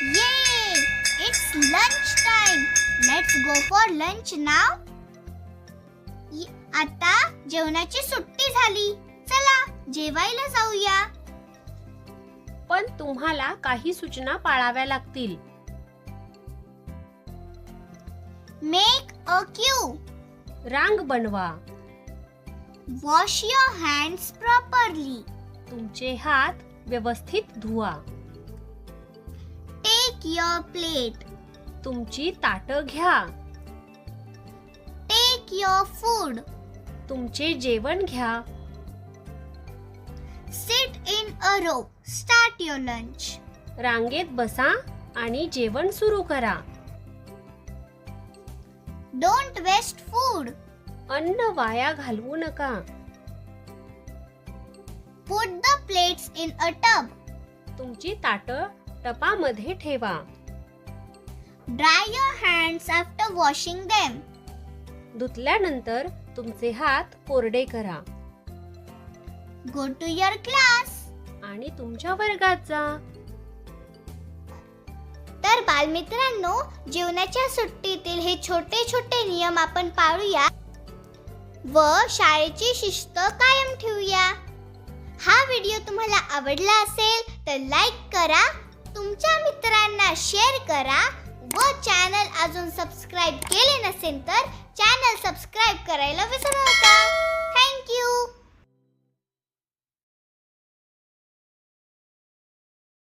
Yay! It's lunch time. Let's go for lunch now. आता जेवणाची सुट्टी झाली. चला जेवायला जाऊया. पण तुम्हाला काही सूचना पाळाव्या लागतील. Make a queue. रांग बनवा. Wash your hands properly. तुमचे हात व्यवस्थित धुवा. Take your plate? तुमची ताटं घ्या. टेक युअर फूड तुमचे जेवण घ्या. Sit in a row start your lunch रांगेत बसा आणि जेवण सुरू करा. डोंट वेस्ट फूड अन्न वाया घालवू नका. Put the plates in a tub तुमची ताटं टपामध्ये ठेवा. Dry your hands after washing them धुतल्यानंतर तुमचे हात कोरडे करा. गो टू युअर क्लास आणि तुमच्या वर्गात जा. तर बालमित्रांनो जीवनाच्या सुट्टीतील हे छोटे छोटे नियम आपण पाळूया व शाळेची शिस्त कायम ठेवूया. हा व्हिडिओ तुम्हाला आवडला असेल तर लाईक करा तुमच्या मित्रांना शेअर करा व चॅनल अजून सबस्क्राईब केले नसेल तर चॅनल सबस्क्राईब करायला विसरा